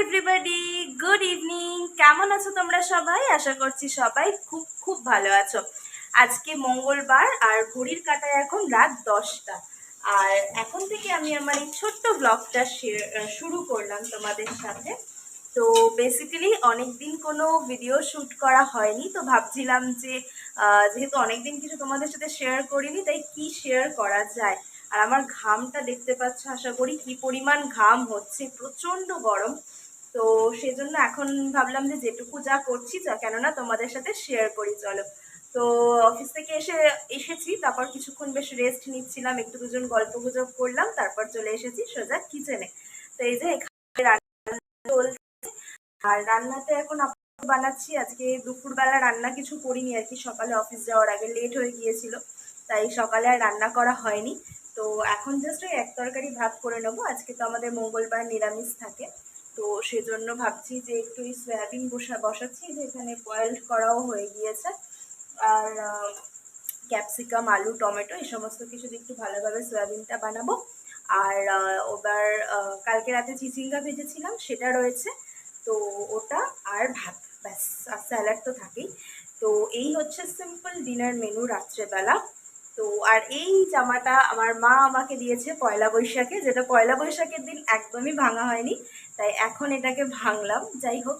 Everybody good evening কেমন আছো তোমরা সবাই? আশা করছি সবাই খুব খুব ভালো আছো। আজকে মঙ্গলবার আর ঘড়ির কাটায় এখন রাত দশটা। আর এখন থেকে আমি আমার এই ছোট্ট ব্লগটা শুরু করলাম তোমাদের সাথে। তো বেসিক্যালি অনেকদিন কোনো ভিডিও শ্যুট করা হয়নি। তো ভাবছিলাম যে যেহেতু অনেকদিন কিছু তোমাদের সাথে শেয়ার করিনি, তাই কি শেয়ার করা যায়? আর আমার ঘামটা দেখতে পাচ্ছ, আশা করি কি পরিমাণ ঘাম হচ্ছে। প্রচণ্ড গরম। তো সেই জন্য এখন ভাবলাম যে যেটুকু যা করছি কেননা তোমাদের সাথে শেয়ার করি, চলো। তো অফিস থেকে এসে, এসেছি, তারপর কিছুক্ষণ বেশ রেস্ট নিচ্ছিলাম, একটু দুজন গল্প গুজব করলাম, তারপর চলে এসেছি সোজা কিচেনে তো এই যে এখানে আর রান্নাতে এখন বানাচ্ছি, আজকে দুপুরবেলা রান্না কিছু করিনি আর কি, সকালে অফিস যাওয়ার আগে লেট হয়ে গিয়েছিল, তাই সকালে আর রান্না করা হয়নি। তো এখন জাস্ট ওই এক তরকারি ভাত করে নেব, আজকে তো আমাদের মঙ্গলবার নিরামিষ থাকে। তো সেজন্য ভাবছি যে একটু ওই সয়াবিন বসা, বসাচ্ছি যে এখানে বয়েলড করাও হয়ে গিয়েছে। আর ক্যাপসিকাম আলু, টমেটো, এই সমস্ত কিছু দিয়ে একটু ভালোভাবে সয়াবিনটা বানাবো। আর ওবার কালকে রাতে চিচিঙ্গা ভেজেছিলাম, সেটা রয়েছে। তো ওটা আর ভাত, ব্যাস, আর স্যালাড তো থাকেই। তো এই হচ্ছে সিম্পল ডিনার মেনু রাত্রেবেলা। তো আর এই জামাটা আমার মা আমাকে দিয়েছে পয়লা বৈশাখে, যেটা পয়লা বৈশাখের দিন একদমই ভাঙা হয়নি, তাই এখন এটাকে ভাঙলাম। যাই হোক,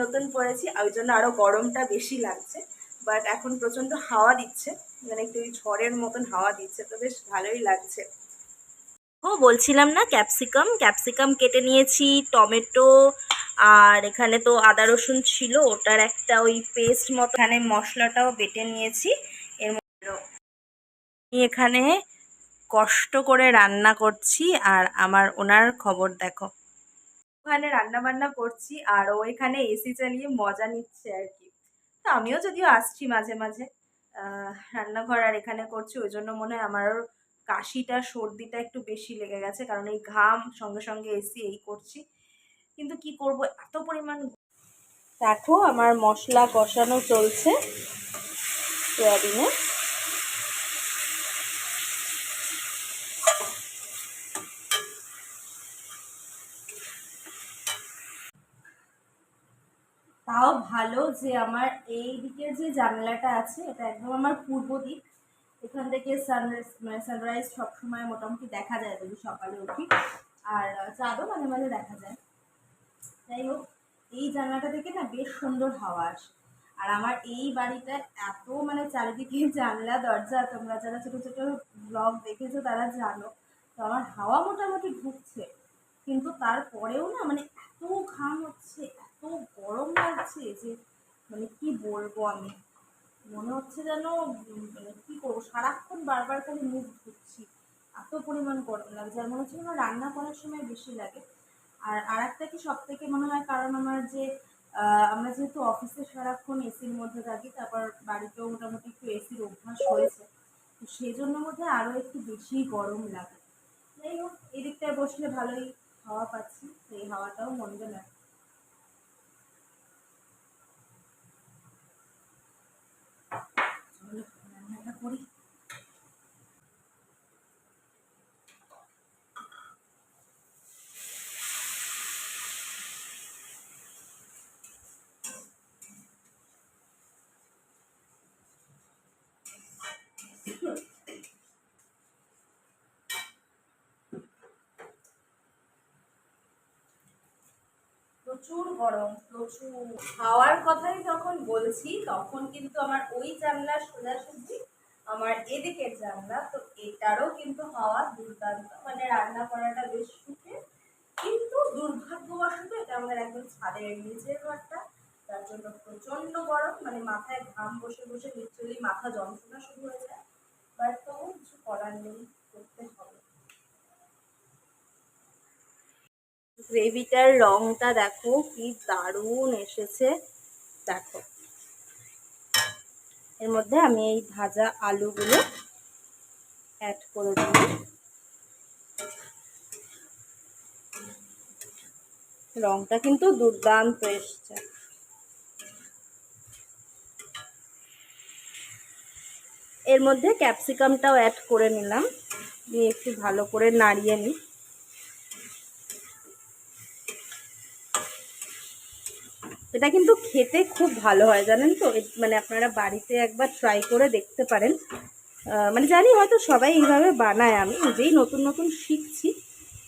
নতুন পরেছি ওই জন্য আরও গরমটা বেশি লাগছে বাট এখন প্রচণ্ড হাওয়া দিচ্ছে মানে একটু ঝড়ের মতন হাওয়া দিচ্ছে, তো বেশ ভালোই লাগছে। ও, বলছিলাম না, ক্যাপসিকাম ক্যাপসিকাম কেটে নিয়েছি, টমেটো, আর এখানে তো আদা রসুন ছিল, ওটার একটা ওই পেস্ট মতো, এখানে মশলাটাও বেটে নিয়েছি, এর আমি এখানে কষ্ট করে রান্না করছি আর আমার ওনার খবর দেখো। ওখানে রান্না বান্না করছি আর ও এখানে এসি চালিয়ে মজা নিচ্ছে আর কি। তো আমিও যদিও আসছি মাঝে মাঝে রান্নাঘর আর এখানে করছি, ওই জন্য মনে হয় আমার কাশিটা, সর্দিটা একটু বেশি লেগে গেছে, কারণ এই ঘাম, সঙ্গে সঙ্গে এসি এই করছি। কিন্তু কি করব, এত পরিমাণ দেখো আমার মশলা কষানো চলছে। সয়াবিনে। ভালো যে আমার এই দিকে যে জানলাটা আছে, এটা একদম আমার পূর্ব দিক। এখান থেকে সানরাইজ মানে সানরাইজ সবসময় মোটামুটি দেখা যায় যদি সকালে উঠি। আর চাঁদও মাঝে মাঝে দেখা যায়। যাই হোক, এই জানলাটা থেকে না বেশ সুন্দর হাওয়া আসে। আর আমার এই বাড়িটা এত মানে চারিদিকে জানলা, দরজা, তোমরা যারা ছোটো ছোটো ব্লগ দেখেছ তারা জানো। তো আমার হাওয়া মোটামুটি ঢুকছে কিন্তু তারপরেও না মানে এত ঘাম হচ্ছে এত গরম লাগছে যে মানে কি বলব আমি? মনে হচ্ছে যেন মানে কি করব? সারাক্ষণ বারবার খালি মুখ ধুচ্ছি। এত পরিমাণ গরম লাগছে, আর মনে হচ্ছে যেন রান্না করার সময় বেশি লাগে। আর আর একটা কি সব থেকে মনে হয় কারণ আমার যে আমরা যেহেতু অফিসে সারাক্ষণ এসির মধ্যে থাকি, তারপর বাড়িতেও মোটামুটি একটু এসির অভ্যাস হয়েছে, তো সেই জন্য মধ্যে আরও একটু বেশি গরম লাগে। যাই হোক, এদিকটায় বসলে ভালোই হাওয়া পাচ্ছি সেই হাওয়াটাও মন্দ না চলো রান্নাটা করি প্রচুর গরম, প্রচুর হাওয়ার কথাই যখন বলছি, তখন কিন্তু আমার ওই জানলার সোজাসুজি আমার এদিকের জানলা, তো এটারও কিন্তু হাওয়া দুর্দান্ত। মানে রান্না করাটা বেশ সুখে কিন্তু দুর্ভাগ্যবশত এটা আমাদের একদম ছাদের নিচের ঘরটা। তার জন্য প্রচণ্ড গরম মানে মাথায় ঘাম বসে বসে লিটারালি মাথা যন্ত্রণা শুরু হয়ে যায়। বাট তবু কিছু করার নেই, করতে হবে গ্রেভিটার রংটা দেখো, কি দারুণ এসেছে। দেখো। এর মধ্যে আমি এই ভাজা আলুগুলো অ্যাড করে দিই রংটা কিন্তু দুর্দান্ত এসছে। এর মধ্যে ক্যাপসিকামটাও অ্যাড করে নিলাম। দিয়ে একটু ভালো করে নাড়িয়ে নিই। এটা কিন্তু খেতে খুব ভালো হয়, জানেন তো? মানে আপনারা বাড়িতে একবার ট্রাই করে দেখতে পারেন। মানে জানি হয়তো সবাই এইভাবে বানায়, আমি নিজেই নতুন নতুন শিখছি,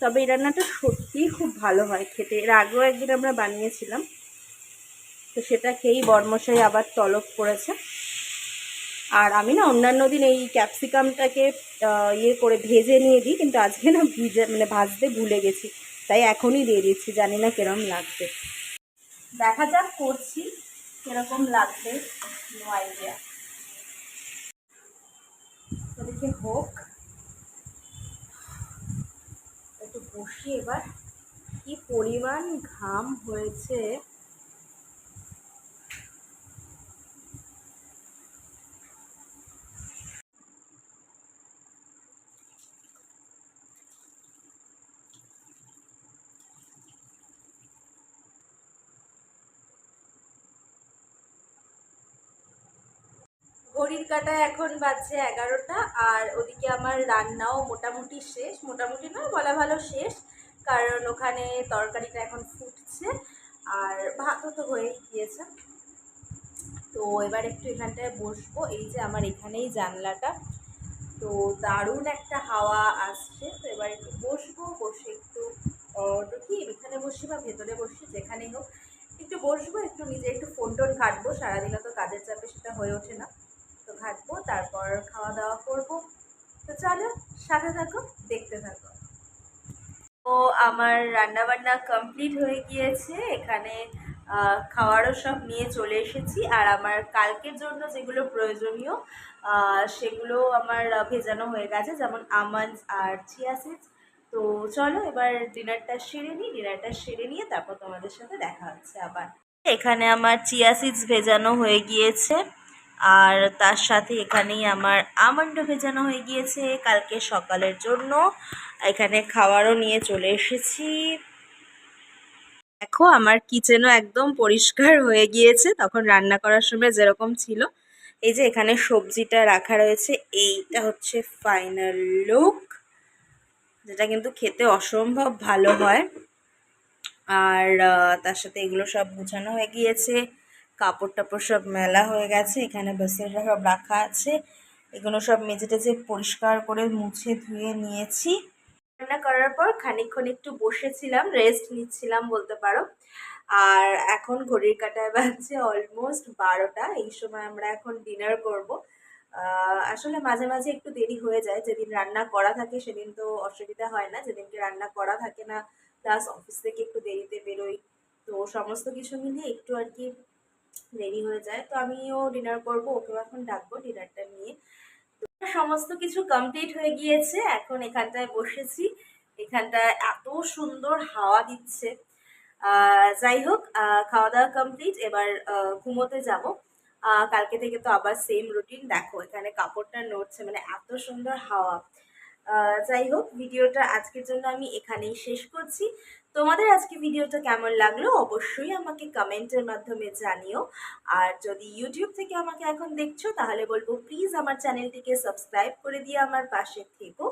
তবে এই রান্নাটা সত্যিই খুব ভালো হয় খেতে। এর আগেও একদিন আমরা বানিয়েছিলাম, তো সেটা খেয়েই বর্মশাই আবার তলব করেছে। আর আমি না অন্যান্য দিন এই ক্যাপসিকামটাকে ইয়ে করে ভেজে নিয়ে দিই, কিন্তু আজকে না ভিজে মানে ভাজতে ভুলে গেছি, তাই এখনই দিয়ে দিচ্ছি, জানি না কিরম লাগবে দেখা যাক করছি, কীরকম লাগবে নো আইডিয়া ওদিকে হোক, একটু বসি এবার। কি পরিমাণ ঘাম হয়েছে। ঘড়ির কাটা এখন বাজছে এগারোটা, আর ওদিকে আমার রান্নাও মোটামুটি শেষ, মোটামুটি নয়, বলা ভালো শেষ, কারণ ওখানে তরকারিটা এখন ফুটছে, আর ভাতও তো হয়েই গিয়েছে। তো এবার একটু এখানটায় বসবো, এই যে আমার এখানেই জানলাটা, তো দারুণ একটা হাওয়া আসছে, তো এবার একটু বসবো, বসে একটু দেখি এখানে বসি বা ভেতরে বসি, যেখানেই হোক, একটু বসবো, একটু নিজে একটু ফোন টোন ঘাটবো সারাদিনও তো কাজের চাপে সেটা হয়ে ওঠে না। ঘাটবো তারপর খাওয়া দাওয়া করব। তো চলো, সাথে থাকো, দেখতে থাকো। তো আমার রান্না বান্না কমপ্লিট হয়ে গিয়েছে। এখানে খাওয়ারও সব নিয়ে চলে এসেছি। আর আমার কালকের জন্য যেগুলো প্রয়োজনীয় সেগুলো আমার ভেজানো হয়ে গেছে, যেমন আমন্ডস আর চিয়া সিডস তো চলো, এবার ডিনারটা সেরে নিই। ডিনারটা সেরে নিয়ে তারপর তোমাদের সাথে দেখা হচ্ছে আবার। এখানে আমার চিয়া সিডস ভেজানো হয়ে গিয়েছে। আর তার সাথে এখানেই আমার আমন্ড ভেজানো হয়ে গিয়েছে কালকে সকালের জন্য। এখানে খাবারও নিয়ে চলে এসেছি। দেখো, আমার কিচেনও একদম পরিষ্কার হয়ে গিয়েছে। তখন রান্না করার সময় যেরকম ছিল, এই যে এখানে সবজিটা রাখা রয়েছে, এইটা হচ্ছে ফাইনাল লুক যেটা কিন্তু খেতে অসম্ভব ভালো হয়। আর তার সাথে এগুলো সব গুছানো হয়ে গিয়েছে। কাপড় টাপড় সব মেলা হয়ে গেছে, এখানে বেসিনটা সব রাখা আছে। এগুলো সব মেজে টেজে পরিষ্কার করে মুছে ধুয়ে নিয়েছি। রান্না করার পর খানিকক্ষণ একটু বসেছিলাম রেস্ট নিচ্ছিলাম বলতে পারো। আর এখন ঘড়ির কাটায় বাজছে অলমোস্ট বারোটা, এই সময় আমরা এখন ডিনার করব। আসলে মাঝে মাঝে একটু দেরি হয়ে যায়, যেদিন রান্না করা থাকে সেদিন তো অসুবিধা হয় না, যেদিনকে রান্না করা থাকে না প্লাস অফিস থেকে একটু দেরিতে বেরোই। তো সমস্ত কিছু মিলিয়ে একটু আর কি দেরি হয়ে যায়। তো আমিও ডিনার করব, ওকেও এখন ডাকবো ডিনারটা নিয়ে। তো সমস্ত কিছু কমপ্লিট হয়ে গিয়েছে, এখন এখানটায় বসেছি। এখানটায় এত সুন্দর হাওয়া দিচ্ছে। যাই হোক খাওয়া দাওয়া কমপ্লিট এবার ঘুমোতে যাব। কালকে থেকে তো আবার সেম রুটিন দেখো এখানে কাপড়টা নড়ছে মানে এত সুন্দর হাওয়া। যাই হোক, ভিডিওটা আজকের জন্য আমি এখানেই শেষ করছি। তোমাদের আজকে ভিডিওটা কেমন লাগল অবশ্যই আমাকে কমেন্টের মাধ্যমে জানিও। আর যদি ইউটিউব থেকে আমাকে এখন দেখছ, তাহলে বলব প্লিজ আমার চ্যানেলটিকে সাবস্ক্রাইব করে দিয়ে আমার পাশে থেকো।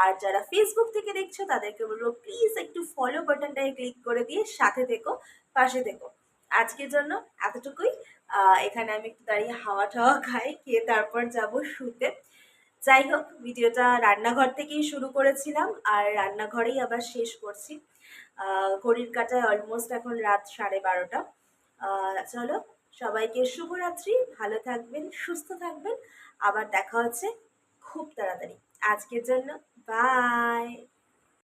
আর যারা ফেসবুক থেকে দেখছ, তাদেরকে বলব প্লিজ একটু ফলো বাটনটায় ক্লিক করে দিয়ে সাথে থেকো, পাশে থেকো। আজকের জন্য এতটুকুই। এখানে আমি একটু দাঁড়িয়ে হাওয়া টাওয়া খাই, খেয়ে তারপর যাব শুতে। যাই হোক ভিডিওটা রান্নাঘর থেকেই শুরু করেছিলাম আর রান্নাঘরেই আবার শেষ করছি। ঘড়ির কাটায় অলমোস্ট এখন রাত সাড়ে বারোটা। চলো, সবাইকে শুভরাত্রি, ভালো থাকবেন, সুস্থ থাকবেন। আবার দেখা হচ্ছে খুব তাড়াতাড়ি। আজকের জন্য বাই